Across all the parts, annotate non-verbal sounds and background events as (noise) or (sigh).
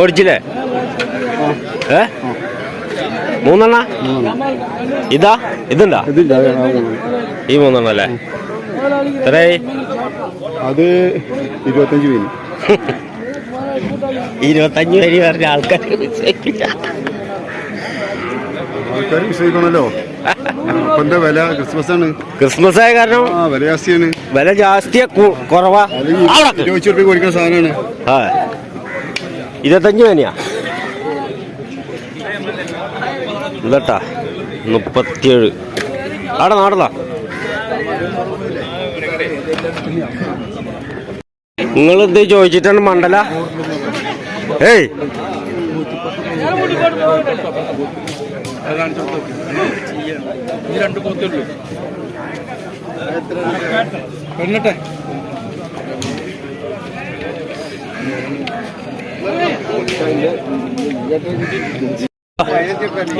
ഓടിച്ചില്ലേ ഏ? മൂന്നെണ്ണ? ഇതാ? ഇതുണ്ടാ? ഈ മൂന്നെണ്ണ. അല്ലേ എത്രയായി? അത് ഇരുപത്തഞ്ച് പേര്. (laughs) ഇരുപത്തഞ്ച് പേര് പറഞ്ഞ ആൾക്കാർ ആൾക്കാർ വിശ്വസിക്കണല്ലോ വില ക്രിസ്മസ് ആണ് ക്രിസ്മസ് ആയ കാരണം ആ വില ജാസ്തിയാണ്. വില ജാസ്തിയ കുറവാ. ചോദിച്ചു റുപ്യ കൊടുക്കുന്ന സാധനമാണ്. ആ. ഇരുപത്തഞ്ച് വേനയാ ഇതട്ടാ മുപ്പത്തിയേഴ്. ആടെ നാടതാ. നിങ്ങൾ എന്ത് ചോദിച്ചിട്ടാണ് മണ്ടല ഏയ്.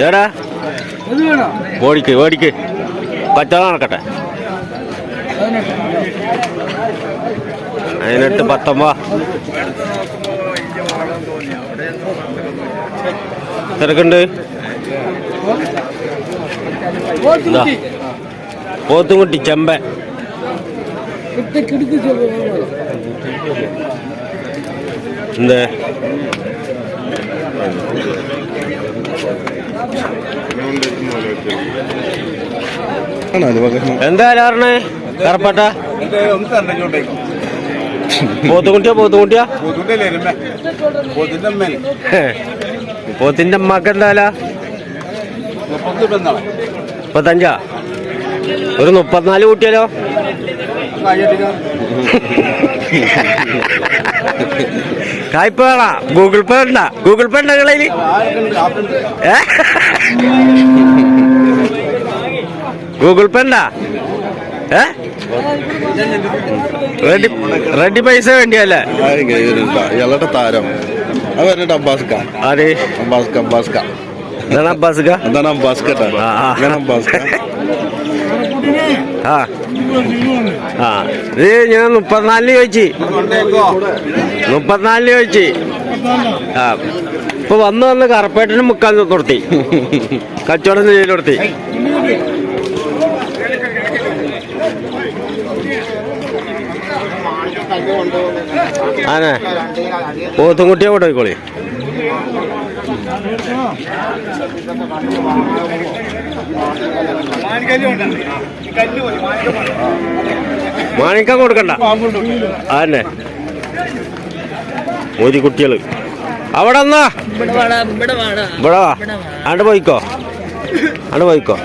ഏടാ ഓടിക്ക് ഓടിക്ക്. കച്ചവടം നടക്കട്ടെ. അതിനെട്ട് പത്തൊമ്പത്. തിരക്കുണ്ട്. പോത്തുംകുട്ടി ചെമ്പ എന്താണ് പറഞ്ഞേ കറപ്പട്ട? പോത്തുകുട്ടിയാ പോത്തുകുട്ടിയാ? പോത്തിന്റെ അമ്മയ്ക്ക് എന്തായാല? മുപ്പത്തഞ്ചാ? ഒരു മുപ്പത്തിനാല് കൂട്ടിയാലോ? കായ്പ വേണ? ഗൂഗിൾ പേ ഉണ്ടാ? ഗൂഗിൾ പേ ഉണ്ടോ കളയിൽ ഗൂഗിൾ പേ ഉണ്ടാ? ഏ? റെഡി റെഡി പൈസ വേണ്ടിയല്ലേ? ഇയാളുടെ താരം. അത് പറഞ്ഞിട്ട് അബ്ബാസ്ക അതെ അബ്ബാസ്ക അബ്ബാസ്ക എന്താണ് അബ്ബാസുക എന്താണ് അബ്ബാസ്ക ആ, ആ. ഞാൻ അബ്ബാസ്ക ആ. ആ. ഇത് ഞാൻ മുപ്പത്തിനാലിന് ചോദിച്ചു. മുപ്പത്തിനാലിന് ചോദിച്ചു. ആ. ഇപ്പൊ വന്ന് വന്ന് കറപ്പേട്ടിന് മുക്കാൻ നിർത്തി കച്ചവടം ചെയ്ത് നിർത്തി ആനെ. പോത്തുംകുട്ടിയെ കൊണ്ടുപോയിക്കോളി. മാണിക്കം കൊടുക്കണ്ട. അതന്നെ ഒരു കുട്ടികൾ അവിടെ എന്നാ ഇവിടെ വാ. അങ്ങോട്ട് പോയിക്കോ. അങ്ങോട്ട് പോയിക്കോ.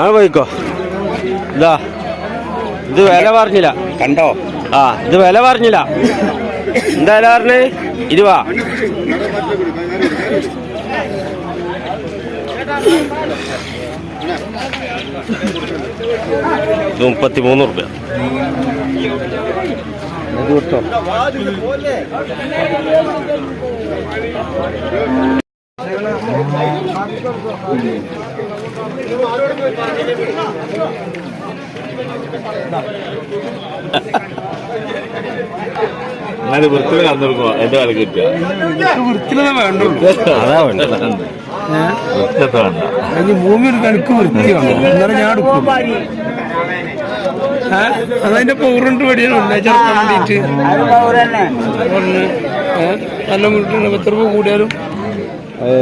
ആണ്ട് പോയിക്കോ. ഇതാ. ഇത് വില പറഞ്ഞില്ല. കണ്ടോ? ആ ഇത് വില പറഞ്ഞില്ല. എന്താ വില ഇരുവാ മുപ്പത്തി മൂന്ന് റുപ്യ ഞാൻ വൃത്തി കടന്നെടുക്കുക എന്റെ കളി കിട്ടുക അതാ വേണ്ടത്. വൃത്തിയത്തെ വേണ്ട. അതിന് ഭൂമി ഒരു കണക്ക് വൃത്തിയാണ് അന്നേരം ഞാൻ എടുക്കും? അതതിന്റെ പൗറുണ്ട് ഒന്ന്. ഏ? നല്ല മുട്ടിന് എത്ര രൂപ കൂടിയാലും. വേണ്ടിയിട്ട്.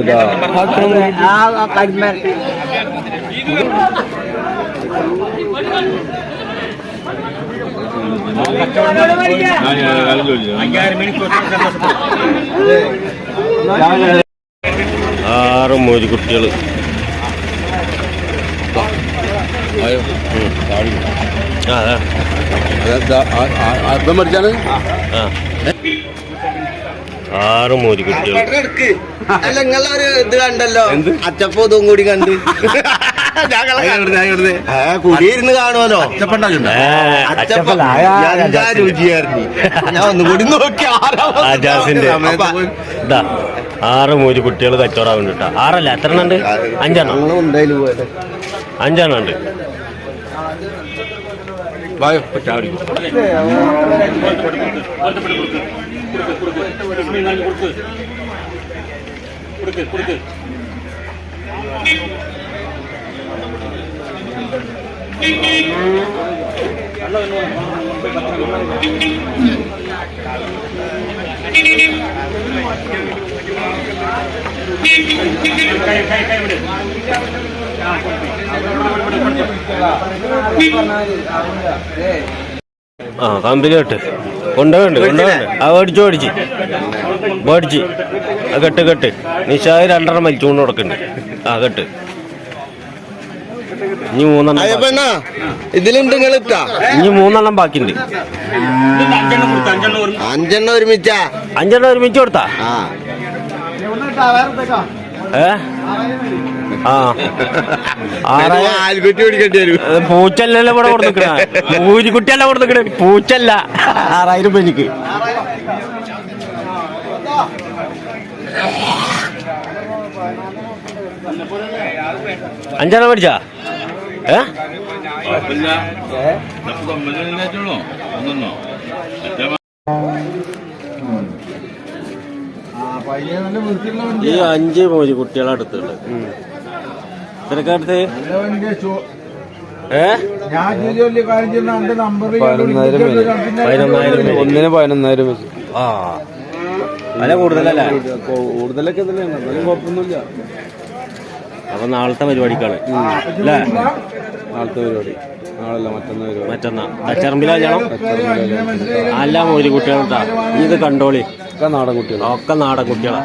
ആറ് മോരി കുട്ടികൾ ആറ് മോരി കുട്ടികൾ അല്ല നിങ്ങളൊരു ഇത് കണ്ടല്ലോ അച്ചപ്പോ ഇതും കൂടി കണ്ട് കുടിയിരുന്ന് കാണുമല്ലോ ആറ് മൂന്ന് കുട്ടികൾ കച്ചവടം വേണ്ടിട്ടാ ആറല്ല? എത്ര എണ്ണം ഉണ്ട് അഞ്ചെണ്ണം അഞ്ചെണ്ണം ഉണ്ട് വായോ ചാടി ആ കമ്പനി കെട്ട്. കൊണ്ടുപോകണ്ട് കൊണ്ടുപോകണ്ട് ആ മേടിച്ചു മേടിച്ച് മേടിച്ച് ആ കെട്ട് കെട്ട്. നിശായി രണ്ടെണ്ണം വലിച്ചുകൊണ്ട് കൊടുക്കുന്നുണ്ട് ആ കെട്ട്. ഇനി മൂന്നെണ്ണം. അയ്യപ്പണ്ണ ഇതിലുണ്ട് നിങ്ങൾ ഇട്ടാ? ഇനി മൂന്നെണ്ണം ബാക്കിണ്ട് അഞ്ചെണ്ണം ഒരുമിച്ചാ? അഞ്ചെണ്ണം ഒരുമിച്ച് കൊടുത്താ? ഏ? ആ. ആറായി ആൽക്കുറ്റി പിടിക്കേണ്ടി വരും. അത് പൂച്ചല്ലല്ലോ ഇവിടെ കൊടുത്തിക്കണ പൂരിക്കുട്ടിയല്ല കൊടുത്തിക്കണ പൂച്ചല്ല. ആറായിരം രൂപ എനിക്ക്. അഞ്ചെണ്ണം മേടിച്ചാ? ഈ അഞ്ച് മോജി കുട്ടികളെ അടുത്തുണ്ട് തിരക്കടുത്ത്. ഒന്നിന് പതിനൊന്നായിരം വെച്ച് ആ. വില കൂടുതലല്ലേ? കൂടുതലൊക്കെ എന്നാലും കുഴപ്പമൊന്നുമില്ല. അപ്പൊ നാളത്തെ പരിപാടിക്കാണ്. അല്ലേ? നാളത്തെ പരിപാടി. നാളല്ല മറ്റന്നാൾ പരിപാടി. മറ്റന്നാ. കച്ചറമ്പില കല്യാണം അല്ല മോര് കുട്ടികളാ ഇത് കണ്ടോളി. ഒക്കെ നാടൻ കുട്ടികൾ ഒക്കെ നാടൻ കുട്ടികളാ.